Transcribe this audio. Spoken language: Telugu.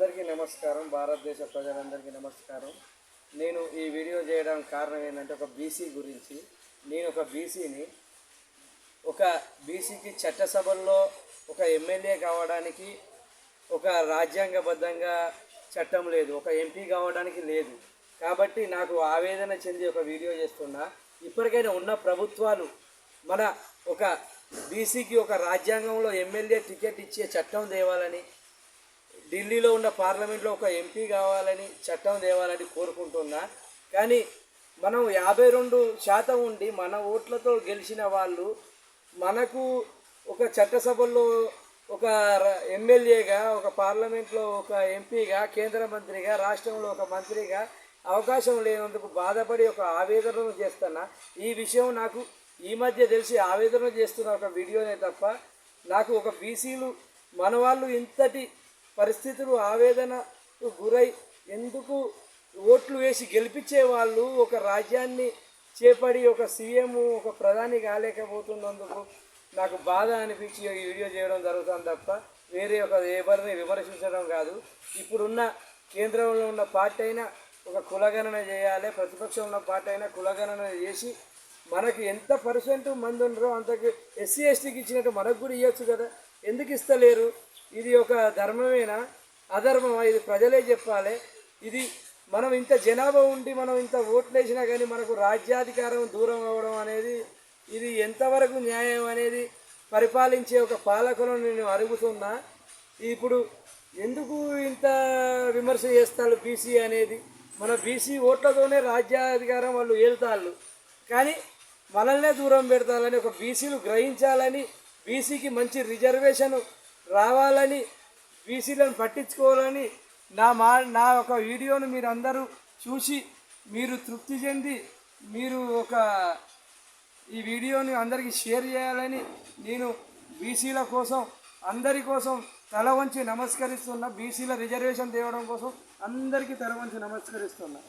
అందరికీ నమస్కారం భారతదేశ ప్రజలందరికీ నమస్కారం. నేను ఈ వీడియో చేయడానికి కారణం ఏంటంటే ఒక బీసీ గురించి. నేను ఒక బీసీని ఒక బీసీకి చట్టసభల్లో ఒక ఎమ్మెల్యే కావడానికి ఒక రాజ్యాంగబద్ధంగా చట్టం లేదు ఒక ఎంపీ కావడానికి లేదు. కాబట్టి నాకు ఆవేదన చెంది ఒక వీడియో చేస్తున్నా. ఇప్పటికైనా ఉన్న ప్రభుత్వాలు మన ఒక బీసీకి ఒక రాజ్యాంగంలో ఎమ్మెల్యే టికెట్ ఇచ్చే చట్టం తేవాలని ఢిల్లీలో ఉన్న పార్లమెంట్లో ఒక ఎంపీ కావాలని చట్టం తేవాలని కోరుకుంటున్నా. కానీ మనం యాభై రెండు శాతం ఉండి మన ఓట్లతో గెలిచిన వాళ్ళు మనకు ఒక చట్టసభల్లో ఒక ఎమ్మెల్యేగా ఒక పార్లమెంట్లో ఒక ఎంపీగా కేంద్ర మంత్రిగా రాష్ట్రంలో ఒక మంత్రిగా అవకాశం లేనందుకు బాధపడి ఒక ఆవేదన చేస్తున్నా. ఈ విషయం నాకు ఈ మధ్య తెలిసి ఆవేదన చేస్తున్న ఒక వీడియోనే తప్ప నాకు ఒక బీసీలు మన వాళ్ళు ఇంతటి పరిస్థితులు ఆవేదనకు గురై ఎందుకు ఓట్లు వేసి గెలిపించే వాళ్ళు ఒక రాజ్యాన్ని చేపడి ఒక సీఎం ఒక ప్రధాని కాలేకపోతున్నందుకు నాకు బాధ అనిపించి ఈ వీడియో చేయడం జరుగుతుంది తప్ప వేరే ఒక ఎవరిని విమర్శించడం కాదు. ఇప్పుడున్న కేంద్రంలో ఉన్న పార్టీ అయినా ఒక కులగణన చేయాలి ప్రతిపక్షంలో ఉన్న పార్టీ అయినా కులగణన చేసి మనకి ఎంత పర్సెంట్ మంది ఉన్నారో అంతకు ఎస్సీ ఎస్టీకి ఇచ్చినట్టు మనకు కూడా ఇవ్వచ్చు కదా. ఎందుకు ఇస్తలేరు? ఇది ఒక ధర్మమేనా? అధర్మమా? ఇది ప్రజలే చెప్పాలి. ఇది మనం ఇంత జనాభా ఉండి మనం ఇంత ఓట్లు వేసినా కానీ మనకు రాజ్యాధికారం దూరం అవ్వడం అనేది ఇది ఎంతవరకు న్యాయం అనేది పరిపాలించే ఒక పాలకులను నేను అడుగుతున్నా. ఇప్పుడు ఎందుకు ఇంత విమర్శ చేస్తారు బీసీ అనేది? మన బీసీ ఓట్లతోనే రాజ్యాధికారం వాళ్ళు ఏళ్తాళ్ళు కానీ మనల్నే దూరం పెడతాలని ఒక బీసీలు గ్రహించాలని బీసీకి మంచి రిజర్వేషన్ రావాలని బీసీలను పట్టించుకోవాలని నా మా నా ఒక వీడియోను మీరు అందరూ చూసి మీరు తృప్తి చెంది మీరు ఒక ఈ వీడియోని అందరికీ షేర్ చేయాలని నేను బీసీల కోసం అందరి కోసం తల వంచి నమస్కరిస్తున్న బీసీల రిజర్వేషన్ తేవడం కోసం అందరికీ తల వంచి నమస్కరిస్తున్నా.